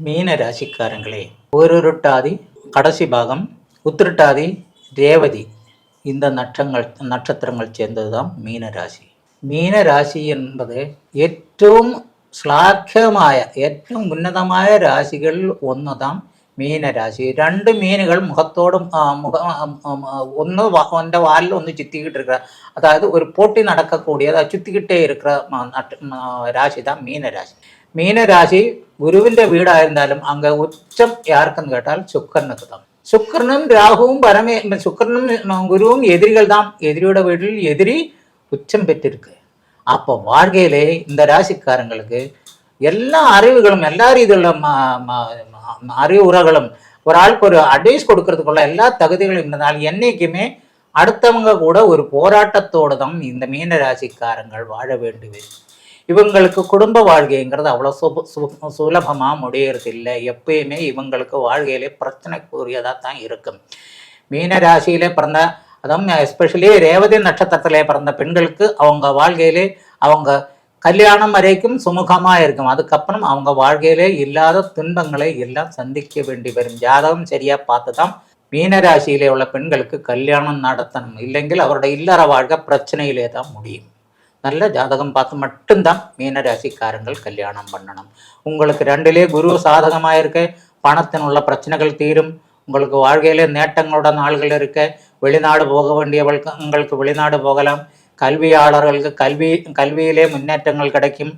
மீன ராசிக்காரங்களே ஓரொருட்டாதி கடைசி பாகம் உத்திரட்டாதி ரேவதி. இந்த நட்சங்கள் நட்சத்திரங்கள் சேர்ந்தது தான் மீன ராசி மீன ராசி என்பது ഏറ്റവും ശ്ലാഘ്യമായ ഏറ്റവും ഉന്നതമായ രാശികളിൽ ഒന്നതാം മീനരാശി. രണ്ട് മീനുകൾ മുഖത്തോടും ഒന്ന് എൻ്റെ വാലിൽ ഒന്ന് ചുറ്റിക്കിട്ട് ഇരിക്കുക അതായത് ഒരു പൊട്ടി നടക്കക്കൂടിയത് ചുറ്റിക്കിട്ടേ ഇരിക്കുന്ന രാശി தான் மீனராசி மீனராசி குருவிൻ്റെ வீடாயிருந்தாலும் அங்கே உச்சம் யாருக்குன்னு கேட்டால் சுக்கரனுக்கு தான் சுக்கரனும் ராகுவும் பரமே சுக்கரனும் குருவும் எதிரிகள் தான் எதிரியோட வீட்டில் எதிரி உச்சம் பெற்றிருக்கு அப்போ வாழ்க்கையிலே இந்த ராசிக்காரங்களுக்கு எல்லா அறிவுகளும் எல்லா ரீதியில் அறிவு உரகளும் ஒரு ஆளுக்கு ஒரு அட்வைஸ் கொடுக்கறதுக்குள்ள எல்லா தகுதிகளும் இருந்ததால் என்னைக்குமே அடுத்தவங்க கூட ஒரு போராட்டத்தோடு தான் இந்த மீன ராசிக்காரங்கள் வாழ வேண்டுமே. இவங்களுக்கு குடும்ப வாழ்க்கைங்கிறது அவ்வளோ சுப சு சுலபமாக முடியறது இல்லை எப்பயுமே இவங்களுக்கு வாழ்க்கையிலே பிரச்சனைக்குரியதாக தான் இருக்கும். மீன ராசியிலே பிறந்த அதுவும் எஸ்பெஷலி ரேவதி நட்சத்திரத்திலே பிறந்த பெண்களுக்கு அவங்க வாழ்க்கையிலே அவங்க கல்யாணம் வரைக்கும் சுமூகமாக இருக்கும். அதுக்கப்புறம் அவங்க வாழ்க்கையிலே இல்லாத துன்பங்களை எல்லாம் சந்திக்க வேண்டி வரும். ஜாதகம் சரியாக பார்த்து தான் மீனராசியிலே உள்ள பெண்களுக்கு கல்யாணம் நடத்தணும். இல்லைங்கில் அவருடைய இல்லற வாழ்க்கை பிரச்சனையிலே தான் முடியும். நல்ல ஜாதகம் பார்த்து மட்டும்தான் மீனராசிக்காரங்கள் கல்யாணம் பண்ணணும். உங்களுக்கு ரெண்டிலே குரு சாதகமாக இருக்க பணத்தினுள்ள பிரச்சனைகள் தீரும். உங்களுக்கு வாழ்க்கையிலே நேட்டங்களோட நாள்கள் இருக்க. வெளிநாடு போக வேண்டியவர்களுக்கு உங்களுக்கு வெளிநாடு போகலாம். கல்வியாளர்களுக்கு கல்வி கல்வியிலே முன்னேற்றங்கள் கிடைக்கும்.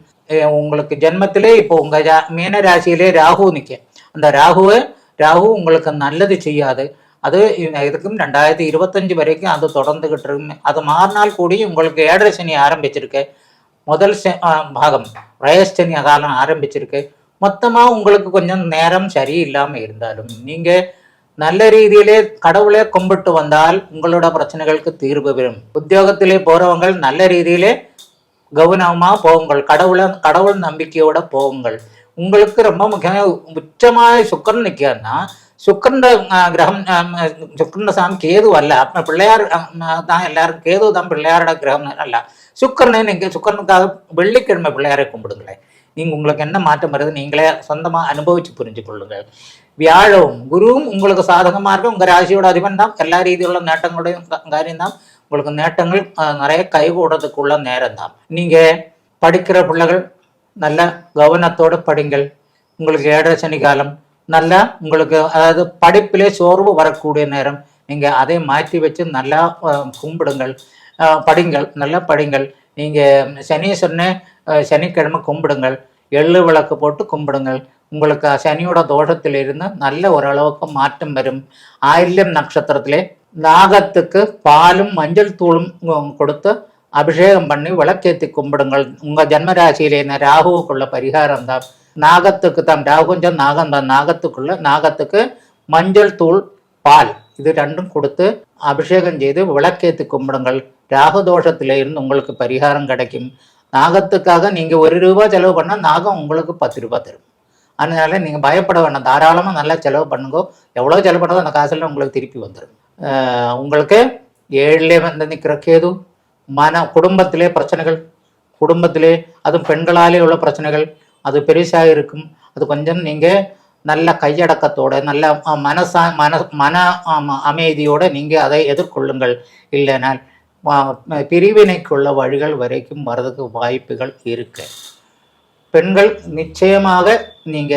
உங்களுக்கு ஜென்மத்திலே இப்போ உங்க ஜா- மீன ராசியிலே ராகு நிற்க அந்த ராகுவை ராகு உங்களுக்கு நல்லது செய்யாது. அது இதுக்கும் ரெண்டாயிரத்தி இருபத்தஞ்சு வரைக்கும் அது தொடர்ந்துகிட்டு இருக்கும். அது மாறினால் கூடி உங்களுக்கு ஏழரை சனி ஆரம்பிச்சிருக்கு. முதல் பாகம் ரயசனி காலம் ஆரம்பிச்சிருக்கு. மொத்தமாக உங்களுக்கு கொஞ்சம் நேரம் சரியில்லாமல் இருந்தாலும் நீங்கள் நல்ல ரீதியிலே கடவுளை கும்பிட்டு வந்தால் உங்களோட பிரச்சனைகளுக்கு தீர்வு பெறும். உத்தியோகத்திலே போறவங்க நல்ல ரீதியிலே கவனமாக போவுங்கள் கடவுளை கடவுள் நம்பிக்கையோட போவுங்கள் உங்களுக்கு ரொம்ப முக்கியமாக உச்சமாக சுக்கரன் நிற்கிறான்னா சுக்கரன் கிரகம் சுக்கரன் சாமி கேது அல்ல. அப்போ பிள்ளையார் தான் எல்லாரும் கேது தான் பிள்ளையாரோட கிரகம் அல்ல. சுக்கரனை நீங்கள் சுக்கரனுக்காக வெள்ளிக்கிழமை பிள்ளையாரை கும்பிடுங்களேன். நீங்கள் உங்களுக்கு என்ன மாற்றம் வருது நீங்களே சொந்தமாக அனுபவித்து புரிஞ்சு கொள்ளுங்கள் வியாழவும் குருவும் உங்களுக்கு சாதகமாக இருக்கும் உங்கள் ராசியோட அதிபன் தான் எல்லா ரீதியுள்ள நேட்டங்களுடையும் காரியம் தான் உங்களுக்கு நேட்டங்கள் அஹ், நிறைய கைகூடுறதுக்குள்ள நேரம் தான் நீங்கள் படிக்கிற பிள்ளைகள் நல்ல கவனத்தோடு படிங்கள் உங்களுக்கு ஏழரை சனி காலம் நல்லா உங்களுக்கு அதாவது படிப்பிலே சோர்வு வரக்கூடிய நேரம் நீங்கள் அதை மாற்றி வச்சு நல்லா கும்பிடுங்கள் படிங்கள் நல்லா படிங்கள் நீங்கள் சனீஸ்வரனை அஹ், சனிக்கிழமை கும்பிடுங்கள் எள்ளு விளக்கு போட்டு கும்பிடுங்கள். உங்களுக்கு சனியோட தோஷத்திலிருந்து நல்ல ஓரளவுக்கு மாற்றம் வரும். ஆயில்யம் நட்சத்திரத்திலே நாகத்துக்கு பாலும் மஞ்சள் தூளும் கொடுத்து அபிஷேகம் பண்ணி விளக்கேத்தி கும்பிடுங்கள். உங்க ஜன்மராசியிலே ராகுவுக்குள்ள பரிகாரம் தான். நாகத்துக்கு தான். ராகுஞ்சம் நாகம் தான். நாகத்துக்குள்ள நாகத்துக்கு மஞ்சள் தூள் பால் இது ரெண்டும் கொடுத்து அபிஷேகம் செய்து விளக்கேத்தி கும்பிடுங்கள். ராகு தோஷத்திலே இருந்து உங்களுக்கு பரிகாரம் கிடைக்கும். நாகத்துக்காக நீங்க ஒரு ரூபா செலவு பண்ணா நாகம் உங்களுக்கு பத்து ரூபாய் தரும். அதனால நீங்க பயப்பட வேண்டாம். தாராளமா நல்லா செலவு பண்ணுங்க. எவ்வளவு செலவு பண்ணதோ அந்த காசுல உங்களுக்கு திருப்பி வந்துடும் உங்களுக்கு ஏழிலே வந்து நிற்கிற கேது மன குடும்பத்திலே பிரச்சனைகள் குடும்பத்திலே அதுவும் பெண்களாலே உள்ள பிரச்சனைகள் அது பெருசாக இருக்கும். அது கொஞ்சம் நீங்கள் நல்ல கையடக்கத்தோட நல்ல மனசா மன மன அமைதியோடு நீங்கள் அதை எதிர்கொள்ளுங்கள். இல்லைனால் பிரிவினைக்குள்ள வழிகள் வரைக்கும் வர்றதுக்கு வாய்ப்புகள் இருக்கு. பெண்கள் நிச்சயமாக நீங்க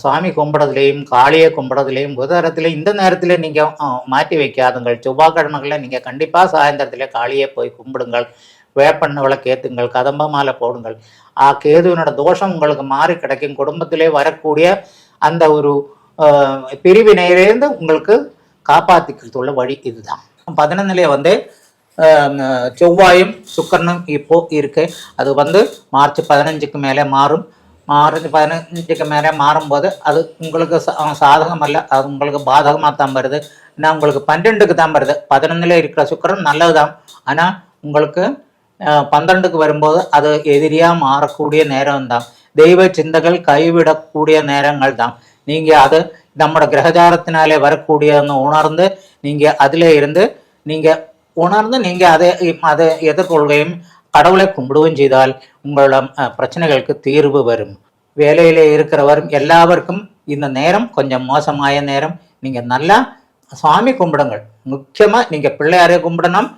சுவாமி சாமி காளியை கும்பிடத்துலேயும் புதரத்துல இந்த நேரத்தில் நீங்க மாற்றி வைக்காதுங்கள். செவ்வாய்க்கிழமைகளில் நீங்க கண்டிப்பா சாயந்தரத்தில் காளியை போய் கும்பிடுங்கள். வேப்பண்ண விளக்கு கதம்ப மாலை போடுங்கள். ஆ கேதுவினோட தோஷம் உங்களுக்கு மாறி கிடைக்கும். குடும்பத்திலே வரக்கூடிய அந்த ஒரு பிரிவினையிலேருந்து உங்களுக்கு காப்பாற்றிக்கிறதுள்ள வழி இதுதான். பதினொன்னுலேயே வந்து செவ்வாயும் சுக்கரனும் இப்போ இருக்கு. அது வந்து மார்ச் பதினஞ்சுக்கு மேலே மாறும். மார்ச் பதினஞ்சுக்கு மேலே மாறும்போது அது உங்களுக்கு சாதகம் அல்ல அது உங்களுக்கு பாதகமாக தான் வருது. ஏன்னா உங்களுக்கு பன்னெண்டுக்கு தான் வருது. பதினொன்றில் இருக்கிற சுக்கரன் நல்லது தான் ஆனால் உங்களுக்கு பன்னெண்டுக்கு வரும்போது அது எதிரியாக மாறக்கூடிய நேரம் தான் தெய்வ சிந்தகள் கைவிடக்கூடிய நேரங்கள் தான் நீங்கள் அது நம்மளோட கிரகச்சாரத்தினாலே வரக்கூடியன்னு உணர்ந்து நீங்கள் அதில் இருந்து நீங்கள் உணர்ந்து நீங்க அதை அதை எதிர்கொள்கையும் கடவுளை கும்பிடுவும் செய்தால் உங்களோட பிரச்சனைகளுக்கு தீர்வு வரும். வேலையில் இருக்கிறவரும் எல்லாருக்கும் இந்த நேரம் கொஞ்சம் மோசമായ நேரம். நீங்கள் நல்லா சுவாமி கும்பிடுங்கள். முக்கியமாக நீங்கள் பிள்ளையாரை கும்பிடணும்.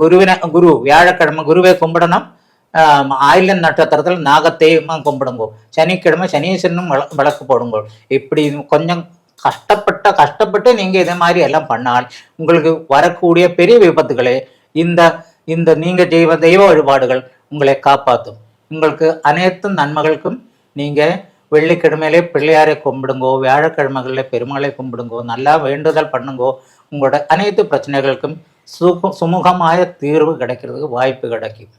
குருவினை குரு வியாழக்கிழமை குருவை கும்பிடணும். ஆஹ் நட்சத்திரத்தில் நாகத்தையும் கும்பிடுங்கோ. சனிக்கிழமை சனீஸ்வரனும் விளக்கு போடுங்கோ. இப்படி கொஞ்சம் கஷ்டப்பட்ட கஷ்டப்பட்டு நீங்கள் இதே மாதிரி எல்லாம் பண்ணால் உங்களுக்கு வரக்கூடிய பெரிய விபத்துகளே இந்த இந்த நீங்கள் தெய்வ தெய்வ வழிபாடுகள் உங்களை காப்பாற்றும் உங்களுக்கு அனைத்து நன்மைகளுக்கும் நீங்கள் வெள்ளிக்கிழமையிலே பிள்ளையாரை கும்பிடுங்கோ வியாழக்கிழமைகளில் பெருமாளை கும்பிடுங்கோ நல்லா வேண்டுதல் பண்ணுங்கோ உங்களோட அனைத்து பிரச்சனைகளுக்கும் சுக சுமூகമായ தீர்வு கிடைக்கிறதுக்கு வாய்ப்பு கிடைக்கும்.